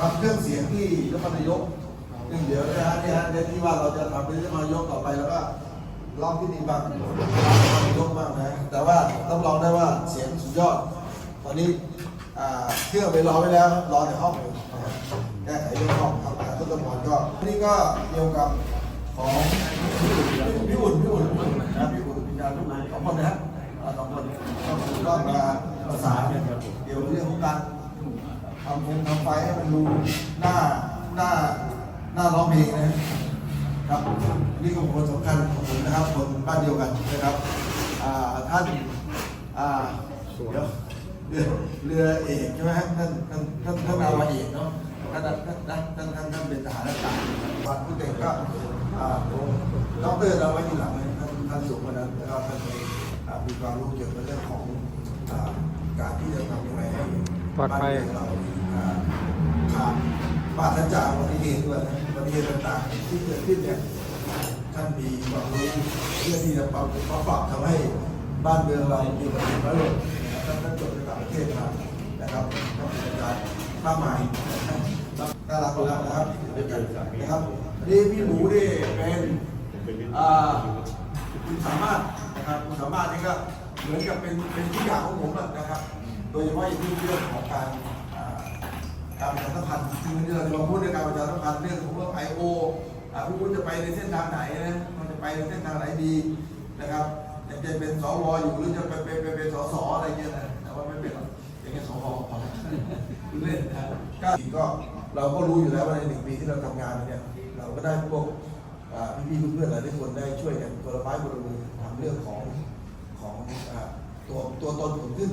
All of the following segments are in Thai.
ทำเครื่องเสียงที่นครนายกหนึ่งเดี๋ยวนะฮะนี่ฮะเดี๋ยวที่ว่าเราจะทำเป็นนครนายกต่อไปแล้วก็ร้องที่นี่บ้างร้องนครนายกบ้างนะแต่ว่าต้องลองได้ว่าเสียงสุดยอด ตอนนี้เครื่องไปรอไว้แล้วรอในห้องแก้ไขเรื่องห้องครับต้นตะมอนก็นี่ก็เกี่ยวกับของพี่อุ่นพี่อุ่นพี่อุ่นะพี่อุ่นพี่การพี่อุ่นสองคนนะฮะอ่าสองคนก็มาประสานเกี่ยวกับเรื่องของการำเพลงทำไฟให้มันดูหน้าหน้าหน้าร้องเพลงนะครับนี่ก็เป็นคนสำคัญของผมนะครับคนบ้านเดียวกันนะครับอ่าท่านอ่าเดี๋ยวเรือเรือเอกใช่ไหมฮะท่านท่านท่านท่านนาวาเอกเนาะท่านท่านท่านท่านท่านเป็นทหารอากาศวันผู้เด็กก็อ่าดอกเตอร์เราไว้ที่หลังเลยท่านท่านสูงกว่านั้นะครับท่านมีอ่ามีความรู้เกี่ยวกับเรื่องของการที่จะทำยังไงให้ปลอดภัยบ้านเรา อ่าขาดปราศจากอุบัติเหตุด้วยนะอุบัติเหตุต่างๆที่เกิดขึ้นเนี่ยท่านมีความรู้เพื่อที่จะปรับปรับปรับทำให้บ้านเมืองเรามีประสิทธิภาพนะครับท่านท่านจบในต่างประเทศมานะครับก็เป็นอาจารย์มากมายนะครับน่ารักนะครับนะครับอันนี้พี่หมูนี่เป็นอ่าคุณสามารถนะครับคุณสามารถนี่ก็เหมือนกับเป็นเป็นที่อย่ากของผมอะนะครับ โดยเฉพาะอย่างยิ่งเรื่องของการ การประชาสัมพันธ์คือวันนี้เราจะมาพูดในการประชาสัมพันธ์เรื่องของเรื่องไอโอพี่พุทธจะไปในเส้นทางไหนนะมันจะไปในเส้นทางไหนดีนะครับอยากจะเป็นสวอยู่หรือจะไปเป็นเป็นสสอะไรเงี้ยนะแต่ว่าไม่เป็นหรอกเป็นแค่สวพอเล่นนะก็ก็เราก็รู้อยู่แล้วว่าในหนึ่งปีที่เราทำงานเนี่ยเราก็ได้พวกอ่พี่ๆเพื่อนๆหลายคนได้ช่วยกันคนละไม้คนละมือทำเรื่องของของตัวตัวตนผมขึ้น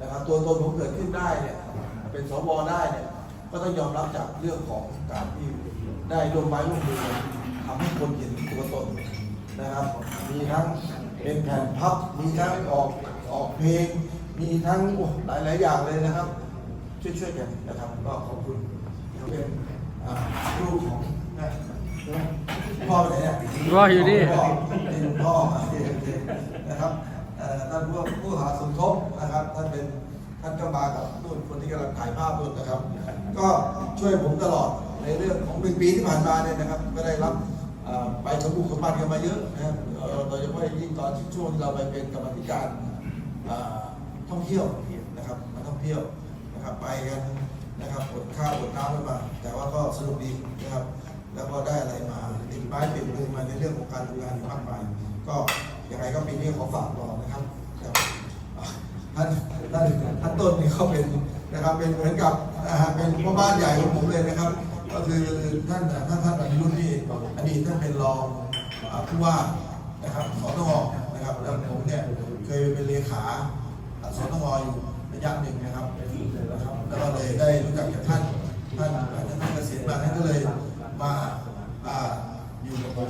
นะครับตัวตนผมเกิดขึ้นได้เนี่ย เป็นสวได้เนี่ยก็ต้องยอมรับจากเรื่องของการที่ได้ร่วมไม้ร่วมมือกันทำให้คนเห็นตัวตนนะครับ มีทั้งเป็นแผ่นพับ มีทั้งออกออกเพลง มีทั้งโอ้หลายหลายๆอย่างเลยนะครับ ช่วยช่วยๆกันนะครับ ก็ขอบคุณเป็นอ่าลูกของนะพ่อไปไหนเนี่ยพ่ออยู่นี่พ่อนี่หลวงพ่อโอเคโอเคนะครับเอ่อท่านผู้ผู้หาสมทบนะครับท่านเป็น ท่านก็มากับนู่นคนที่กำลังถ่ายภาพนู่นนะครับ ก็ช่วยผมตลอดในเรื่องของหนึ่งปีที่ผ่านมาเนี่ยนะครับ ก็ได้รับเอ่อไปสมบูรณ์สมบัติกันมาเยอะนะครับโดยเฉพาะยิ่งตอนช่วงที่เราไปเป็นกรรมธิการท่องเที่ยวนะครับมาท่องเที่ยวนะครับไปกันนะครับอดข้าวอดน้ำกันมา แต่ว่าก็สนุกดีนะครับ แล้วก็ได้อะไรมาติดไม้ติดมือมาในเรื่องของการทำงานมากมายก็ยังไงก็ปีนี้ขอฝากรอนะครับ ท่านท่านท่านต้นนี่เขาเป็นนะครับเป็นเหมือนกับเป็นพ่อบ้านใหญ่ของผมเลยนะครับ ก็คือท่านท่านท่านอนุรุตนี่อดีตท่านเป็นรองผู้ว่านะครับสตงนะครับแล้วผมเนี่ยเคยเป็นเลขาสตงอยู่ระยะหนึ่งนะครับแล้วก็เลยได้รู้จักกับท่านท่านท่านเกษียณมาท่านก็เลยมาอ่าอยู่กับผม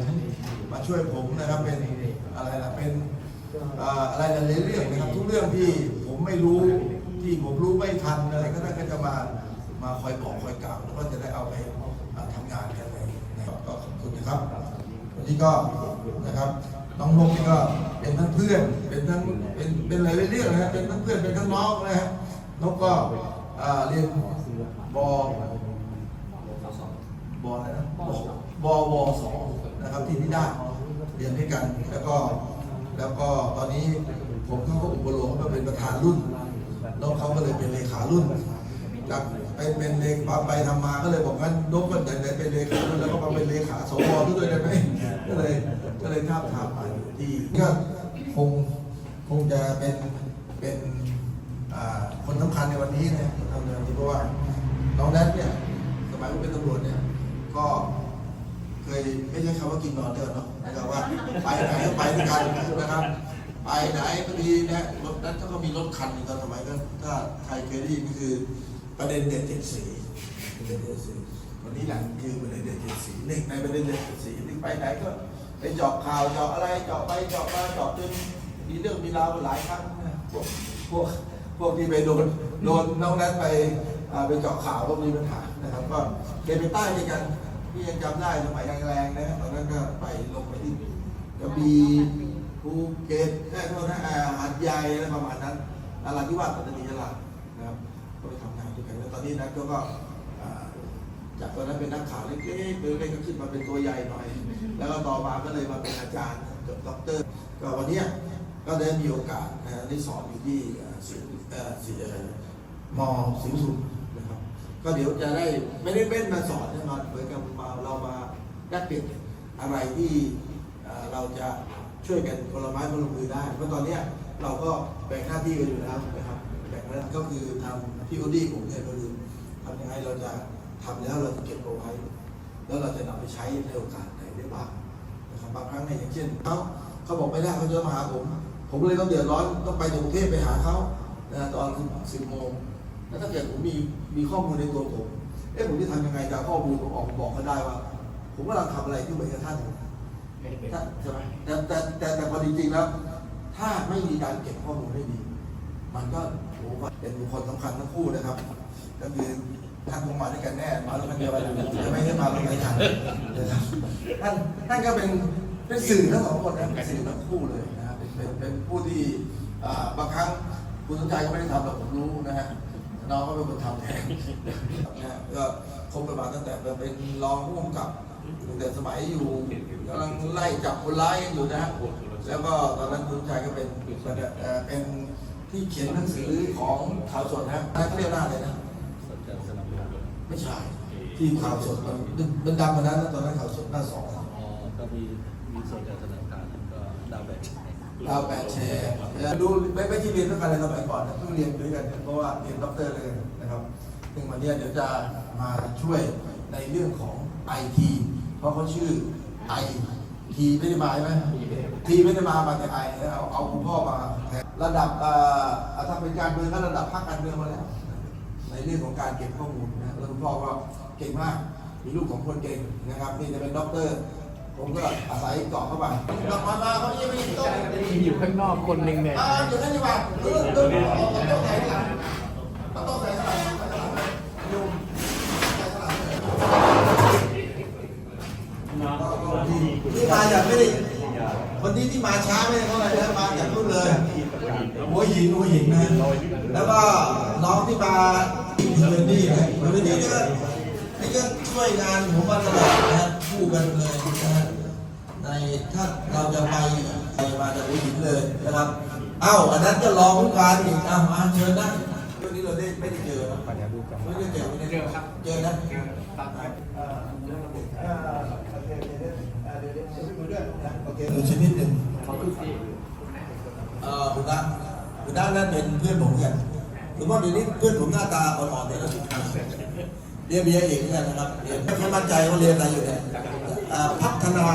มาช่วยผมนะครับเป็นอะไรนะเป็นอะไรหลายเรื่องนะครับทุกเรื่องที่ ผมไม่รู้ที่ผมรู้ไม่ทันอะไรก็ท่านก็จะมามาคอยบอกคอยกล่าวแล้วก็จะได้เอาไปอ่าทำงานกันเลยนะครับก็ขอบคุณนะครับวันนี้ก็นะครับน้องนกนี่ก็เป็นทั้งเพื่อนเป็นทั้งเป็นเป็นหลายๆเรื่องนะฮะเป็นทั้งเพื่อนเป็นทั้งน้องนะฮะนกก็เรียนบอบอะไรนะบวสองนะครับที่นิด้าเรียนด้วยกันแล้วก็แล้วก็ตอนนี้ ผมเขาก็อุปโลกมาเป็นประธานรุ่นน้องเขาก็เลยเป็นเลขารุ่นจากไปเป็นเลขาไปทำมาก็เลยบอกงั้นนกก็ไหนๆเป็นเลขารุ่นแล้วก็มาเป็นเลขาสวด้วยได้ไหมก็เลยก็เลยท้าทามมาอยู่ที่ก็คงคงจะเป็นเป็นคนสำคัญในวันนี้นะคนทำในวันนี้เพราะว่าน้องแนทเนี่ยสมัยผมเป็นตำรวจเนี่ยก็เคยไม่ใช่คำว่ากินนอนเดินเนาะนะครับว่าไปไหนก็ไปด้วยกันนะครับ ไปไหนพอดีนี่ยรถนั้นเขาก็มีรถคันหนึงตอนสมัยก็ถ้าใครเคยได้ยินก็คือ ประเด็นเด็ดเจ็ดสีประเด็นเด็ดสีวันนี้แหละคือประเด็นเด็ดเจ็ดสีหนึ่งในประเด็นเด็ดเจ็ดสีที่งไปไหนก็ไปเจาะข่าวเจาะอะไรเจาะไปเจาะมาเจาะจนมีเรื่องมีราวหลายครั้งนะพวกพวกพวกที่ไปโดนโดนน้องนั้นไปไปเจาะข่าวก็มีปัญหานะครับก็เคยไปใต้ด้วยกันพี่ยังจำได้สมัยแรงๆนะตอนนั้นก็ไปลงไปที่กระบี่ ภูเก็ตแค่โทษนะอ่าหาดใหญ่อะไรประมาณนั้นนราธิวาสปัตตานียะลานะครับก็ไปทำงานด้วยกันแล้วตอนนี้นัทก็ก็จากตอนนั้นเป็นนักข่าวเล็กๆเล็กๆก็ขึ้นมาเป็นตัวใหญ่หน่อย แล้วก็ต่อมาก็เลยมาเป็นอาจารย์จบด็อกเตอร์ ก็วันนี้ก็ได้มีโอกาสนะได้สอนอยู่ที่ศิลป์เอ่อศิลป์สิงห์สุขนะครับ ก็เดี๋ยวจะได้ไม่ได้เป็นมาสอนแน่นอนเหมือนกับมาเรามาแลกเปลี่ยนอะไรที่เราจะ ช่วยกันคนละไม้คนละมือได้ เพราะตอนเนี้ยเราก็แบ่งหน้าที่กันอยู่แล้วนะครับ แบ่งแล้วก็คือทำพี่โอดี้ผมเนี่ยก็คือทำยังไงเราจะทำแล้วเราจะเก็บเอาไว้ แล้วเราจะนำไปใช้ในโอกาสไหนได้บ้างนะครับบางครั้งเนี่ยอย่างเช่นเขาเขาบอกไม่ได้เขาจะมาหาผม ผมเลยต้องเดือดร้อนต้องไปกรุงเทพไปหาเขานะตอนสิบโมงแล้วถ้าเกิดผมมีมีข้อมูลในตัวผมเอ๊ะผมจะทำยังไงจะข้อมูลผมออกบอกเขาได้ว่า ผมกำลังทำอะไรที่เหมือนกับท่าน ถ้าใช่ไหมแต่แต่แต่แต่พอจริงๆแล้ว ถ้าไม่มีการเก็บข้อมูลได้ดี มันก็โอ้โหเป็นบุคคลสำคัญทั้งคู่นะครับ ก็คือท่านคงมาด้วยกันแน่มาแล้วกันเดียวกันจะไม่ได้มาลงรายการนะครับท่านท่านก็เป็นเป็นสื่อทั้งสองคนนะเป็นสื่อทั้งคู่เลยนะเป็นเป็นเป็นผู้ที่อ่าบางครั้งคุณสนใจก็ไม่ได้ทำหรอกผมรู้นะฮะน้องก็เป็นคนทำแทนนะฮะก็คบกันมาตั้งแต่เป็นรองผู้กำกับ ตั้งแต่สมัยอยู่กำลังไล่จับคนร้ายกันอยู่นะฮะแล้วก็ตอนนั้นคุณชัยก็เป็นเอ่อเป็นที่เขียนหนังสือของข่าวสดนะนั่นเขาเรียกหน้าเลยนะไม่ใช่ที่ข่าวสดมันมันดังกว่านั้นนะตอนนั้นข่าวสดหน้าสองอ๋อก็มีมีส่วนจากสนามการก็ดาวแบกดาวแปดแชร์ดูไม่ไม่ที่เรียนด้วยกันเลยสมัยก่อนนะเพิ่งเรียนด้วยกันเพราะว่าเรียนด็อกเตอร์เลยนะครับซึ่งวันเนี้ยเดี๋ยวจะมาช่วยในเรื่องของไอทีเพ ราะเขาชื่อไอทีไม่ได้มาใช่ไหมทีไม่ได้มามาแต่ไอเอาเอาคุณพ่อมาแทนระดับเอ่อถ้าเป็นการเมืองก็ระดับภาคการเมืองมาแล้ว ในเรื่องของการเก็บข้อมูลนะแล้วคุณพ่อก็เก่งมากมีลูกของคนเก่งนะครับนี่จะเป็นด็อกเตอร์ผมก็อาศัยเกาะเข้าไปกลับมามาเขายังไม่ต้องมีอยู่ข้างนอกคนหนึ่งเนี่ยอ่าอยู่นั่นดีกว่าเออเดินออกมาต้องไหนหลัง นี่มาจากไม่ได้คนนี้ที่มาช้าไม่ได้เท่าไหร่นะมาจากนู่นเลยหัวหินหัวหินนะแล้วก็น้องที่มาเฮอร์นี่นะเร์นี่ก็นี่ก็ช่วยงานผมมาตลอดนะคู่กันเลยนะฮะในถ้าเราจะไปไปมาจากหัวหินเลยนะครับเอ้าอันนั้นก็รองผู้การอีกอ้ามาเชิญนะเรื่องนี้เราได้ไม่ได้เจอไม่ได้เจอไม่ได้เจอครับเจอนะเอ่อเรื่องระบบเอ่อโอเคเดี๋ยวเดี๋ยวเอ่อเดี๋ยวเดี๋ยวเดี๋ยวพี่คุยด้วยนะโอเคดูชนิดหนึ่ง เอ่อคุณน้า คุณน้านั่นเป็นเพื่อนผมกันหรือว่าเดี๋ยวนี้เพื่อนผมหน้าตาอ่อนๆเนี่ยนะเรียนเบียร์เอกเนกันนะครับเรียนไม่ค่อยมั่นใจว่าเรียนอะไรอยู่เนี่ยพัฒนา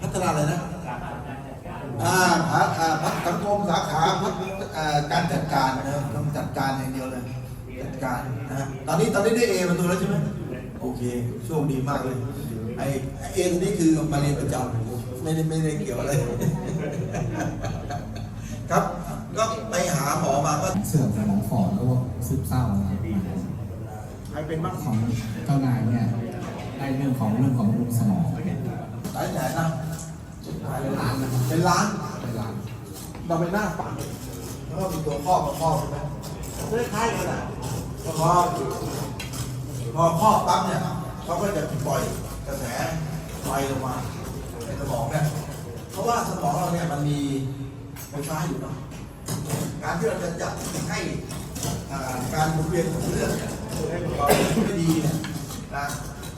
พัฒนาอะไรนะอ่าพัฒอ่าพัฒสังคมสาขาพัฒอ่าการจัดการนะต้องจัดการอย่างเดียวเลยจัดการนะตอนนี้ตอนนี้ได้เอมาตัวแล้วใช่ไหมโอเคโชคดีมากเลยไอเอตัวนี้คือมาเรียนประจำไม่ได้ไม่ได้เกี่ยวอะไร ครับาหมอมาก็เสื่อมสมองฝ่อแล้วก็ซึมเศร้าครับใครเป็นบ้างของเจ้านายเนี่ยได้เรื่องของเรื่องของบำรุงสมองหลายแสนนะเป็นล้านเป็นล้านเป็นล้าน เราไปหน้าปักแล้วก็มีตัวครอบมาครอบใช่ไหมคล้ายๆกันนะพอครอบพอครอบปั๊บเนี่ยเขาก็จะปล่อยกระแสไฟลงมาในสมองเนี่ยเพราะว่าสมองเราเนี่ยมันมีไฟฟ้าอยู่เนาะ การที่เราจะจัดให้การหมุนเวียนของเลือดเนี่ยให้ของเราไม่ดีเนี่ยนะ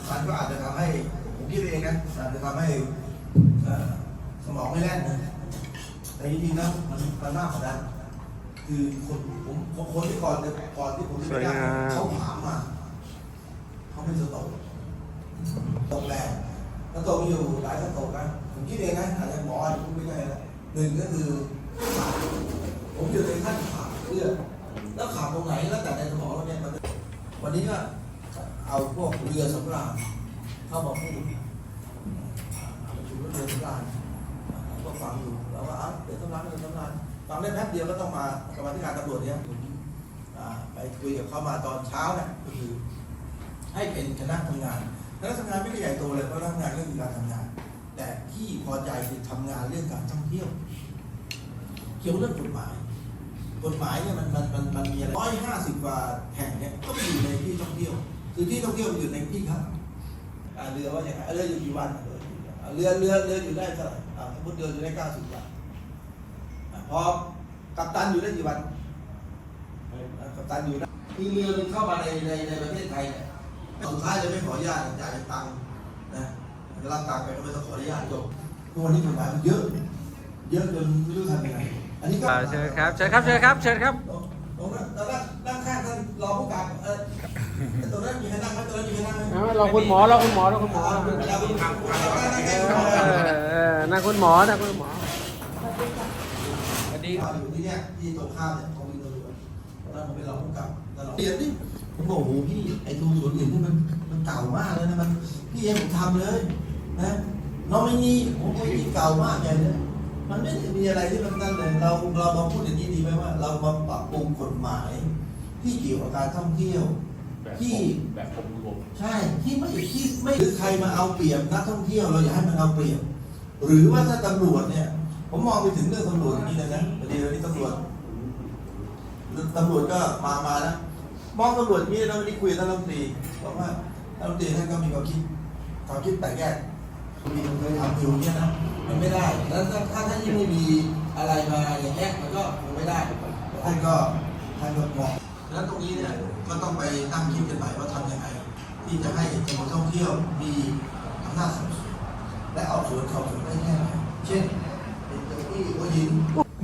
มันก็อาจจะทำให้ผมคิดเองนะอาจจะทำให้สมองไม่แล่นนะแต่จริงๆนะมันมันมากกว่านั้นคือคนผมคนที่ก่อนก่อนที่ผมจะไปได้เขาถามมาเขาไม่สตกตกแรงแล้วตกอยู่หลายสตกนะผมคิดเองนะอาจจะหมออาจจะพูดไม่ได้นะหนึ่งก็คือ ผมอยู่ในขั้นขาดเลือดแล้วขาดตรงไหนแล้วแต่ในสมองเราเนี่ยมันวันนี้ก็เอาพวกเรือสำราญเข้ามาพูดประชุมเรือสำราญก็ฟังอยู่แล้วก็อะเดี๋ยวทำงานเดี๋ยวทำงานฟังได้แป๊บเดียวก็ต้องมากรรมธิการตำรวจเนี่ยผมไปคุยกับเขามาตอนเช้าเนี่ยก็คือ ให้เป็นคณะทำงานคณะทำงานไม่ได้ใหญ่โตเลยเพราะทำงานก็คือการทำงาน แต่ที่พอใจคือทำงานเรื่องการท่องเที่ยว เกี่ยวเรื่องกฎหมาย กฎหมายเนี่ยมันมันมันมันมีอะไรร้อยห้าสิบกว่าแห่งเนี่ยก็ไปอยู่ในที่ท่องเที่ยว คือที่ท่องเที่ยวมันอยู่ในที่ครับอ่าเรือว่าอย่างไรเรืออยู่กี่วันเรือเรือเรืออยู่ได้เท่าไหร่สมมติเรืออยู่ได้เก้าสิบวันอ่าพอกัปตันอยู่ได้กี่วันกัปตันอยู่ได้คือเรือมันเข้ามาในในในประเทศไทยเนี่ยสุดท้ายจะไม่ขออนุญาตจ่ายตังค์นะรับตังค์ไปก็ไม่ต้องขออนุญาตจบเพราะวันนี้กฎหมายมันเยอะ เยอะจนไม่รู้ทำยังไง อันนี้ก็เชิญครับเชิญครับเชิญครับเชิญครับตรงนั้นตอนนั้นนั่งข้างท่านรองผู้การเออตรงนั้นมีใครนั่งไหมตรงนั้นมีใครนั่งไหมเราคุณหมอเราคุณหมอเราคุณหมออ่าเวลาคุณขับนั่งนั่งนั่งนั่งเออเออนั่งคุณหมอนั่งคุณหมอสวัสดีอยู่ที่เนี่ยที่ตรงข้ามเนี่ยของวินตำรวจตอนนั้นผมเป็นรองผู้การตลอดเรียนนี่ผมบอกโอ้โหพี่ไอ้ทูสวนอื่นนี่มันมันเก่ามากเลยนะมันพี่เองผมทำเลยนะน้องไม่นี่ผมไม่นี่เก่ามากใหญ่เลย มันไม่ได้มีอะไรที่มันนั่นเลยเราเรามาพูดอย่างนี้ดีไหมว่า เรามาปรับปรุงกฎหมาย ที่เกี่ยวกับการท่องเที่ยวที่ แบบผมรวมใช่ที่ไม่ที่ไม่หรือใครมาเอาเปรียบนักท่องเที่ยวเราอย่าให้มันเอาเปรียบ หรือว่าถ้าตำรวจเนี่ย ผมมองไปถึงเรื่องตำรวจอย่างนี้เลยนะพอดีวันนี้ตำรวจตำรวจก็มามานะมองตำรวจอย่างนี้นะวันนี้คุยกับท่านรัฐมนตรีบอกว่าท่านรัฐมนตรีท่านก็มีความคิดความคิดแตกแยก มีมันเคยทำอยู่เนี่ยนะมันไม่ได้ แล้วถ้าถ้าท่านยิ่งไม่มีอะไรมาอย่างเงี้ยมันก็คงไม่ได้ท่านก็ท่านก็มองแล้วตรงนี้เนี่ยก็ต้องไปตั้งคิดกันใหม่ว่าทำยังไง ที่จะให้จังหวัดท่องเที่ยวมีอำนาจสอบสวนและเอาสวนสอบสวนได้แค่ไหนเช่นเป็นเจ้าที่หัวหิน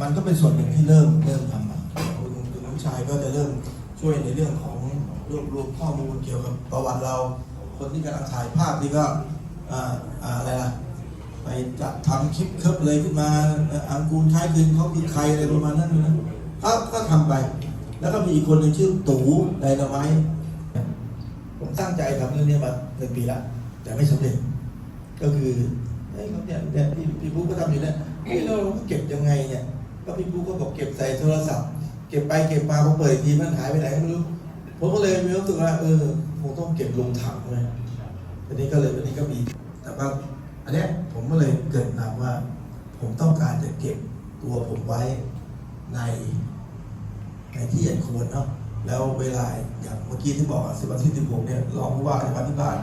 มันก็เป็นส่วนหนึ่งที่เริ่มเริ่มทำมาคุณคุณน้ำชายก็จะเริ่มช่วยในเรื่องของรวบรวมข้อมูลเกี่ยวกับประวัติเรา คนที่กำลังถ่ายภาพนี่ก็ อะไรล่ะไปจัดทำคลิปเคิบเลยขึ้นมาอังกูลคล้ายคลึงเขาคือใครอะไรประมาณนั้นนะก็ก็ทำไป แล้วก็มีอีกคนหนึ่งชื่อตู่ไดนาไมต์ผมตั้งใจทำเรื่องนี้มาหนึ่งปีละแต่ไม่สำเร็จ ก็คือเฮ้ยเขาเนี่ยเนี่ยพี่พี่ปุ๊กก็ทำอยู่เนี่ยเฮ้ยเราเก็บยังไงเนี่ย ก็พี่ปุ๊กก็บอกเก็บใส่โทรศัพท์ เก็บไปเก็บมาพอเปิดทีมันหายไปไหนไม่รู้ผมก็เลยมีความรู้สึกว่าเออคงต้องเก็บลงถังเลย ทีนี้ก็เลยวันนี้ก็มี แต่ว่าอันเนี้ยผมก็เลยเกิดนำว่า ผมต้องการจะเก็บตัวผมไว้ในในที่อันควรเนาะแล้วเวลาอย่างเมื่อกี้ที่บอกสิบวันที่สิบหกเนี่ยรองผู้ว่าในวันที่บ้าน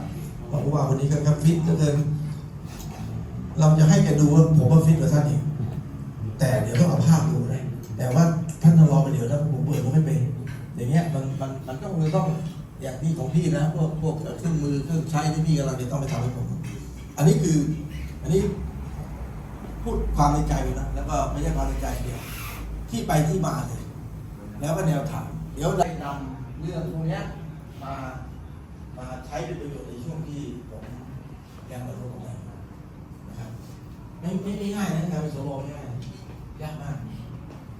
รองผู้ว่าคนนี้ก็ครับฟิตเหลือเกินเราจะให้แกดูว่าผมว่าฟิตกว่าท่านอีกแต่เดี๋ยวต้องเอาภาพดูนะแต่ว่าท่านรอไปเดี๋ยวนะผมเปิดก็ไม่เป็นอย่างเงี้ยมันมันมันต้องมันต้อง อย่างที่ของพี่นะพวกพวกเครื่องมือเครื่องใช้ที่พี่กำลังจะต้องไปทำให้ผม อันนี้คืออันนี้พูดความในใจเลยนะแล้วก็ไม่ใช่ความในใจเดียว ที่ไปที่มาเลย แล้วก็แนวทางเดี๋ยวได้นำเรื่องพวกนี้มามาใช้เป็นประโยชน์ในช่วงที่ผมยังดำรงตำแหนนะครับไม่ไม่ไมง่ายนะการเป็นสวไม่ง่ายยากมาก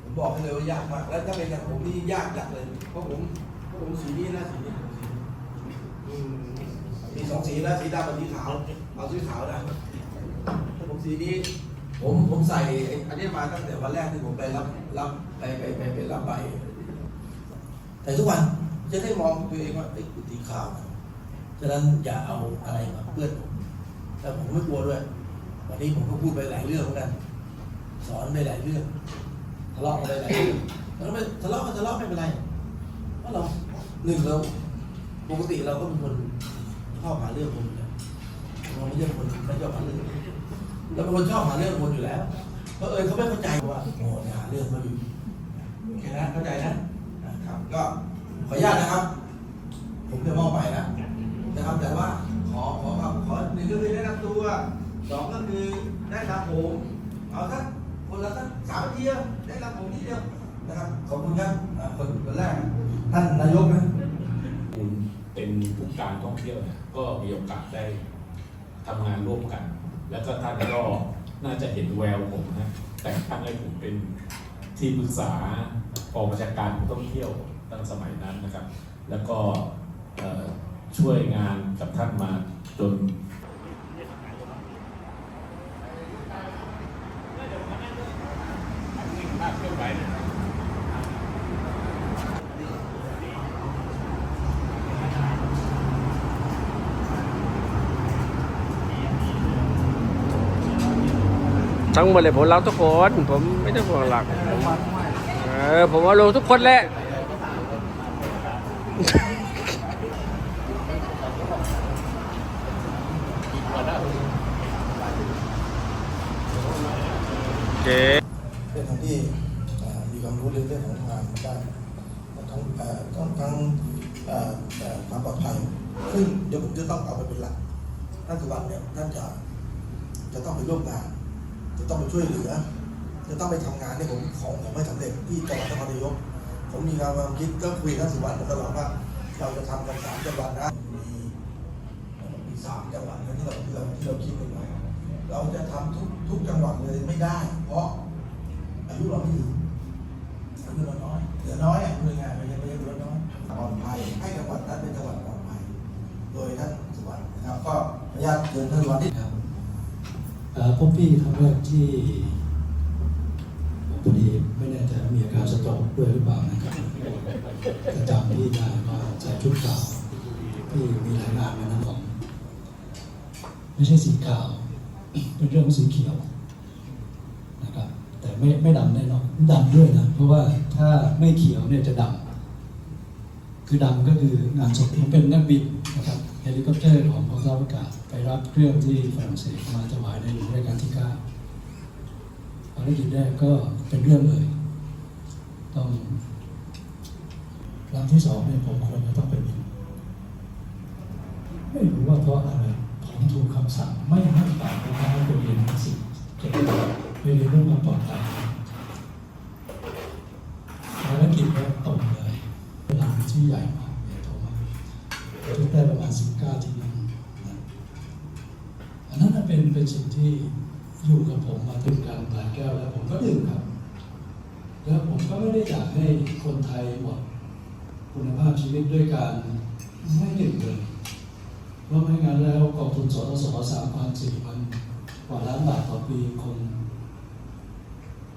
ผมบอกให้เลยว่ายากมาก แล้วถ้าเป็นอย่างผมนี่ยากจัดเลยเพราะผมเพราะผมสีนี้นะสี สองสีนะสีดำกับสีขาวเอาสีขาวนะผมสีนี้ ผมผมใส่ไอ้อันนี้มาตั้งแต่วันแรกที่ผมไปรับรับไปไปไปไปรับใบแต่ทุกวันจะได้มองตัวเองว่าไอ้กูสีขาวฉะนั้นอย่าเอาอะไรมาเปื้อนผมแต่ผมไม่กลัวด้วย วันนี้ผมก็พูดไปหลายเรื่องเหมือนกันสอนไปหลายเรื่องทะเลาะกันไปหลายเรื่องแล้วไม่ทะเลาะกันทะเลาะไม่เป็นไรเพราะเราหนึ่งเราปกติเราก็เป็นคน อบหาเรื่องคนอยู่แล้วเราไม่ใช่คนไม่ชอบหาเรื่องเราเป็นคนชอบหาเรื่องคนอยู่แล้วเพราะเออเขาไม่เข้าใจว่าโง่เนี่ยหาเรื่องเขาอยู่โอเคนะเข้าใจนะนะครับก็ขออนุญาตนะครับ ผมจะมอบไปนะนะครับแต่ว่าขอขอครับขอหนึ่งก็คือได้นำตัวสองก็คือได้นำผมเอาสักคนละสักสามนาทีได้นำผมนิดเดียวนะครับขอบคุณครับอ่าคนคนแรกท่านนายกนะคุณเป็นผู้การท่องเที่ยวนี่ย ก็มีโอกาสได้ทำงานร่วมกัน แล้วก็ท่านก็น่าจะเห็นแววผมนะ แต่งตั้งให้ผมเป็นที่ปรึกษากองบัญชาการท่องเที่ยวตั้งสมัยนั้นนะครับ แล้วก็ช่วยงานกับท่านมาจนังหมดเลยผมรักทุกคน ผมไม่ได้ห่วงหลักเออผมว่าลงทุกคนแหละเจ๊เป็นของที่มีความรู้เรื่องของงานด้างทั้งทั้งความปลอดภัยซึ่งเดี๋ยวผมจะต้องเอาไปเป็นหลักนั่นคือวันเนี่ยท่านจะจะต้องไปร่วมงาน ต้องไปช่วยเหลือ จะต้องไปทำงานที่ผมของผมไม่สำเร็จที่จังหวัดนครนายก ผมมีความคิดก็คุยกับท่านสุวรรณตลอดว่า เราจะทำกันสามจังหวัดนะมีมีสามจังหวัดนะที่เราที่เราที่เราคิดกันไว้เราจะทำทุกทุกจังหวัดเลยไม่ได้ เพราะอายุเราไม่ถึงอายุเราน้อยเหลือน้อยอะพูดง่ายๆไม่ใช่ไม่ใช่เหลือน้อยปลอดภัยให้จังหวัดนั้นเป็นจังหวัดปลอดภัยโดยท่านสุวรรณนะครับก็ขออนุญาตเชิญท่านสุวรรณที่ อ่อพบพี่ครั้งแรกที่พอดีไม่แน่ใจว่มีอาการสตอกด้วยหรือเปล่านะครับแต่จำพี่ได้ว่าใส่ชุดขาวพี่มีรายงานมานั้นของไม่ใช่สีขาว เป็นเรื่องของสีเขียวนะครับแต่ไม่ไม่ดำแน่นอนดำด้วยนะ เพราะว่าถ้าไม่เขียวเนี่ยจะดำคือดำก็คืองานศพผมเป็นนักบินนะครับ เฮลิคอปเตอร์ของกองทัพอากาศไปรับเครื่องที่ฝรั่งเศสมาถวายในหลวงรัชกาลที่เก้าภารกิจแรกก็เป็นเรื่องเลย ต้องลำที่สองเนี่ยผมควรจะต้องไปบิน ไม่รู้ว่าเพราะอะไร ผมถูกคำสั่งไม่ให้ไปไปทำให้ไปเรียนหนังสือเกี่ยวกับไปเรียนเรื่องความปลอดภัยภารกิจแรกตรงเลยเวลาที่ใหญ่มากใหญ่โตมากทุกได้ประมาณ 19ที่นั่งนะอันนั้นนะเป็นเป็นสิ่งที่อยู่กับผมมาถึงการหลาย แก้วแล้วผมก็ดื่มครับ แล้วผมก็ไม่ได้อยากให้คนไทยหมดคุณภาพชีวิตด้วยการไม่ดื่มเลยเพราะไม่งั้นแล้วกองทุนสสสามพันสี่พันกว่าล้านบาทต่อปีคง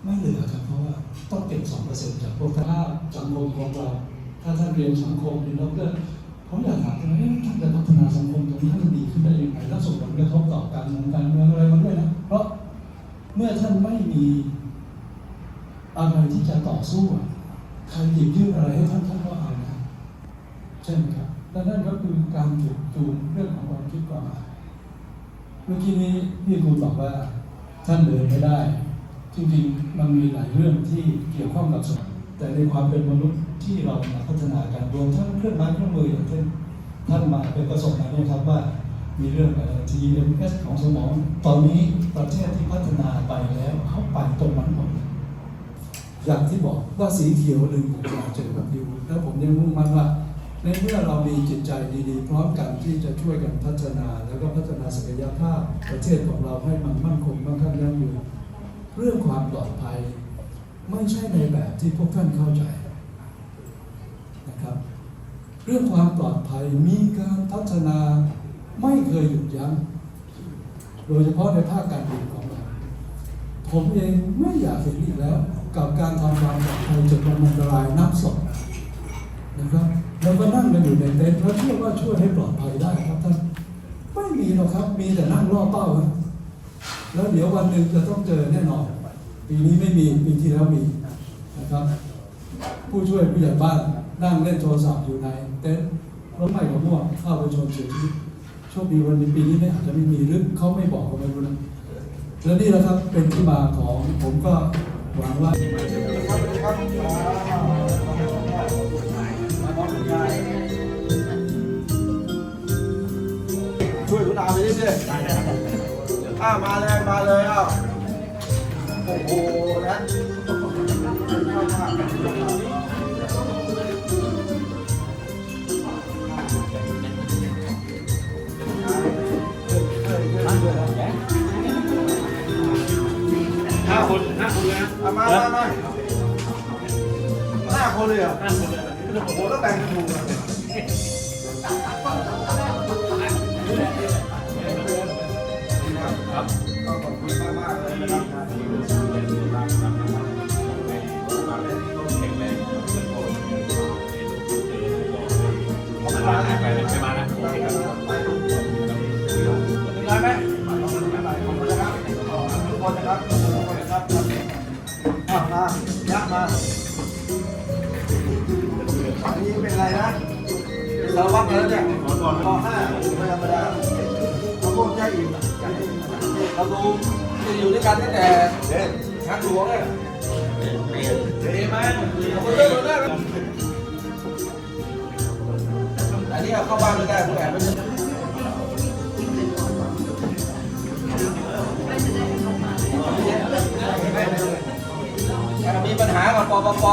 ไม่เหลือครับเพราะว่าต้องเก็บสองเปอร์เซ็นต์จากพวกท่าสังคมของเรา ถ้าท่านเรียนสังคมเนดอกเตอรผมอยากถามว่าเอ๊ะท่านจะพัฒนาสังคมตรงนี้ให้มันดีขึ้นได้ยังไงแล้วส่งผลกระทบต่อการเมืองการเมืองอะไรมันด้วยนะเพราะ เมื่อท่านไม่มีอะไรที่จะต่อสู้ใครหยิบยื่นอะไรให้ท่านท่านก็เอานะใช่ไหมครับและนั่นก็คือการจุดจูงเรื่องของความคิดความหมายเมื่อกี้นี้พี่คุณบอกว่าท่านเดินไม่ได้ จริงๆมันมีหลายเรื่องที่เกี่ยวข้องกับสมองแต่ในความเป็นมนุษย์ที่เรามาพัฒนากันรวมทั้งเครื่องไม้เครื่องมืออย่างเช่นท่านมาเป็นประสบการณ์นี่ยครับว่า มีเรื่องอะไร TMS ของสมอง ตอนนี้ประเทศที่พัฒนาไปแล้วเขาไปตรงนั้นหมดอย่างที่บอกว่าสีเขียวหนึ่งผมอยากเจอกับดิวแล้วผมยังมุ่งมั่นว่า ในเมื่อเรามีจิตใจดีๆ พร้อมกันที่จะช่วยกันพัฒนา แล้วก็พัฒนาศักยภาพประเทศของเราให้มันมั่นคงมั่งคั่งยั่งยืนเรื่องความปลอดภัย ไม่ใช่ในแบบที่พวกท่านเข้าใจนะครับ เรื่องความปลอดภัยมีการพัฒนา ไม่เคยหยุดยั้งโดยเฉพาะในภาคการบินของเราผมเองไม่อยากเห็นอีกแล้ว กับการทำความปลอดภัยจนมันอันตรายนับศพนะครับเราก็นั่งกันอยู่ในเต็นท์เพราะเชื่อว่าช่วยให้ปลอดภัยได้ครับท่านไม่มีหรอกครับ มีแต่นั่งล่อเป้าครับแล้วเดี๋ยววันหนึ่งจะต้องเจอแน่นอนปีนี้ไม่มีปีที่แล้วมีนะครับ ผู้ช่วยผู้ใหญ่บ้านนั่งเล่นโทรศัพท์อยู่ในเต็นท์รถไฟกับม่วงเข้าไปชนเสียชีวิต คดีวันนี้ปีนี้ไม่อาจจะไม่มีหรือเขาไม่บอกก็ไม่รู้นะและนี่แหละครับเป็นที่มาของผมก็หวังว่าช่วยคุณอาไปนิดนึงอ้ามาเลยมาเลยอ้าวโอ้โหนะ คนห้าคนเลยนะมามามาห้าคนเลยเหรอห้าคนเลย โอ้โหแล้วแบ่งกันถูกอะ กันตั้งแต่เด็กทางหลวงเลยดีไหมขอบคุณเรื่องหน้าอันนี้เอาเข้าบ้านไม่ได้คุณแอบไม่มีปัญหากับปปป